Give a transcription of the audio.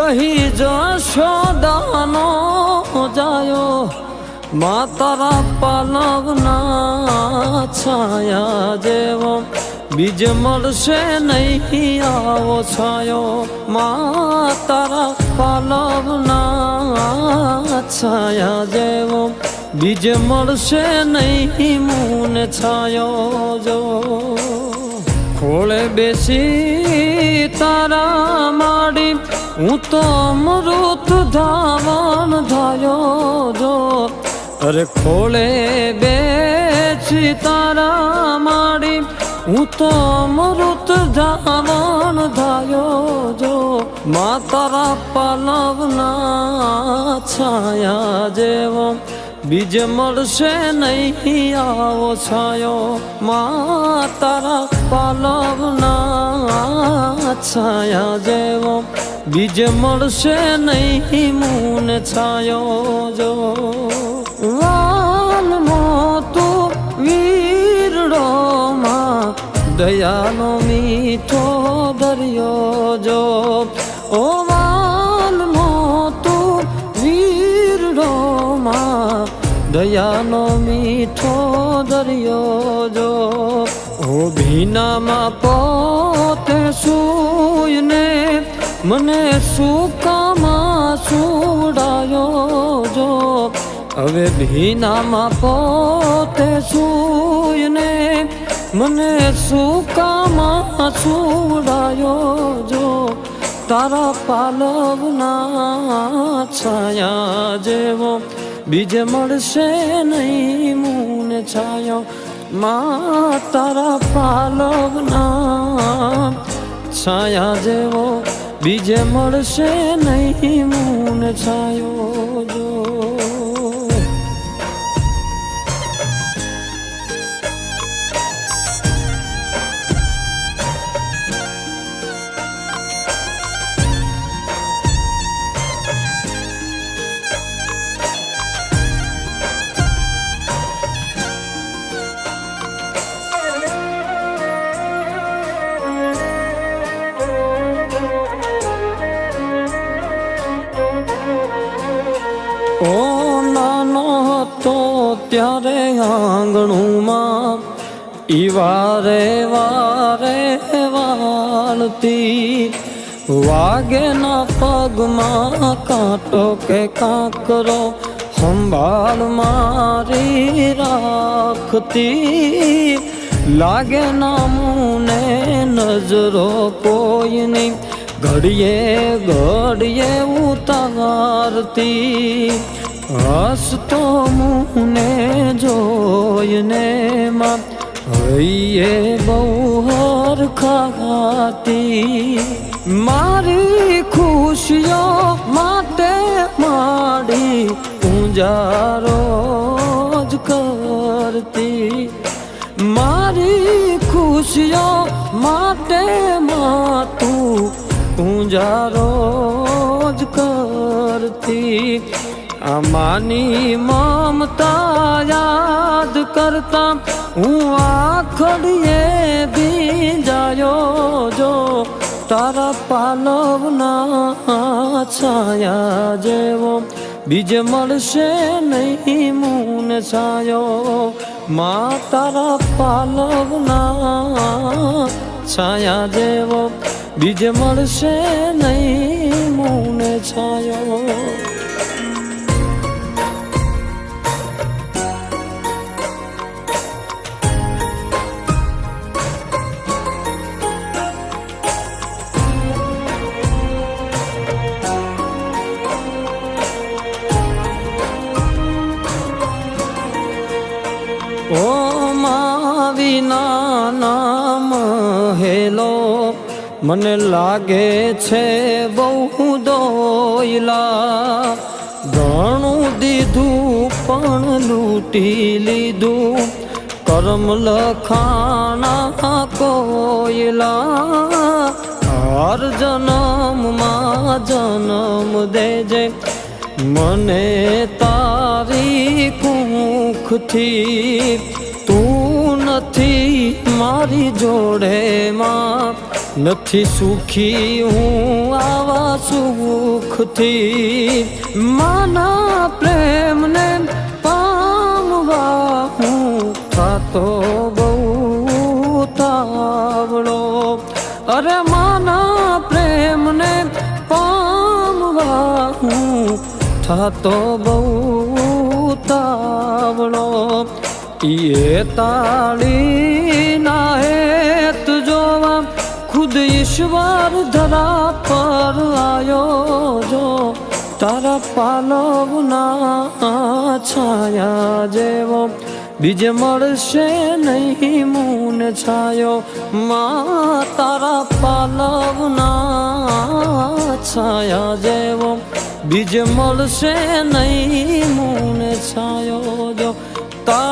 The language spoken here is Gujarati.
કહી જશોદાનો જાયો માતારા પાલવના છાયા જેવો બીજ મળશે નહીં આવો છાયો માતારા પાલવના છાયા જેવો બીજ મળશે નહીં મૂન છાયો જો ખોળે બેસી તારા માડી હું તો અમૃત ધાવણ ધાયો જો. અરે ખોળે બે તારા માડી હું તો અમૃત ધાવણ ધાયો જો. મા તારા પાલવના છાયા જેવો. બીજ મળશે નહીં આવો છાયો. મા તારા પાલવના છાયા જેવો. બીજ મળશે નહીં, મૂન છાયો જો. વાલ મોતું વીરડો દયાનો મીઠો દરિયો જો. ઓ વાલ મોતું વીરડો દયાનો મીઠો દરિયો જો. ઓ ભીનામાં પોતે સૂયને મને સુકામાં સુડાયો જો? હવે ભીનામાં પોતે સૂયને મને સુકામાં સુડાયો જો? તારા પાલવના છાયા જેવો બીજે મળશે નહીં મૂને છાયો. મા, તારા પાલવના છાયા જેવો બીજે મળશે નહીં મૂન છાયો જો. ઓ નાનો હતો ત્યારે આંગણુંમાં ઈ વારે વારે વાળતી વાગે ના પગમાં કાંટો કે કાંકરો સંભાળ મારી રાખતી લાગે ના મુને નજરો કોઈની ઘડીએ ઘડીએ ઉતારતી હસતો મુને જોઈને માં હૈયે બહુ હરખાતી મારી ખુશીઓ માટે માડી પૂજારો જ કરતી. મારી ખુશીઓ માટે માતું પૂજારો જ કરતી. આમાની મમતા યાદ કરતા હું આખડીએ બીજાયો જો. તારા પાલવના છાયા જેવો બીજ મળશે નહીં મૂન છાયો. મા તારા પાલવના છાયા જેવો બીજ મળશે નહીં મૂન છાયો. નામ હેલો. મને લાગે છે બહુ દોયલા. ઘણું દીધું, પણ લૂંટી લીધું. કરમ લખાણા કોયલા. હર જન્મમાં જન્મ દેજે. મને તારી કુખથી તું નથી મારી જોડે માં નથી સુખી હું આવા સુખથી. માના પ્રેમને પામવા હું થતો બહુ તાવડો. અરે માના પ્રેમને પામવા હું થતો બહુ એ તાળી ના હેત જોવા, ખુદ ઈશ્વર ધરા પર આયો જો. તારા પાલવના છાયા જેવો, બીજે મળશે નહીં મૂન છાયો. મા, તારા પાલવના છાયા જેવો, બીજે મળશે નહીં મૂન છાયો જો. તારા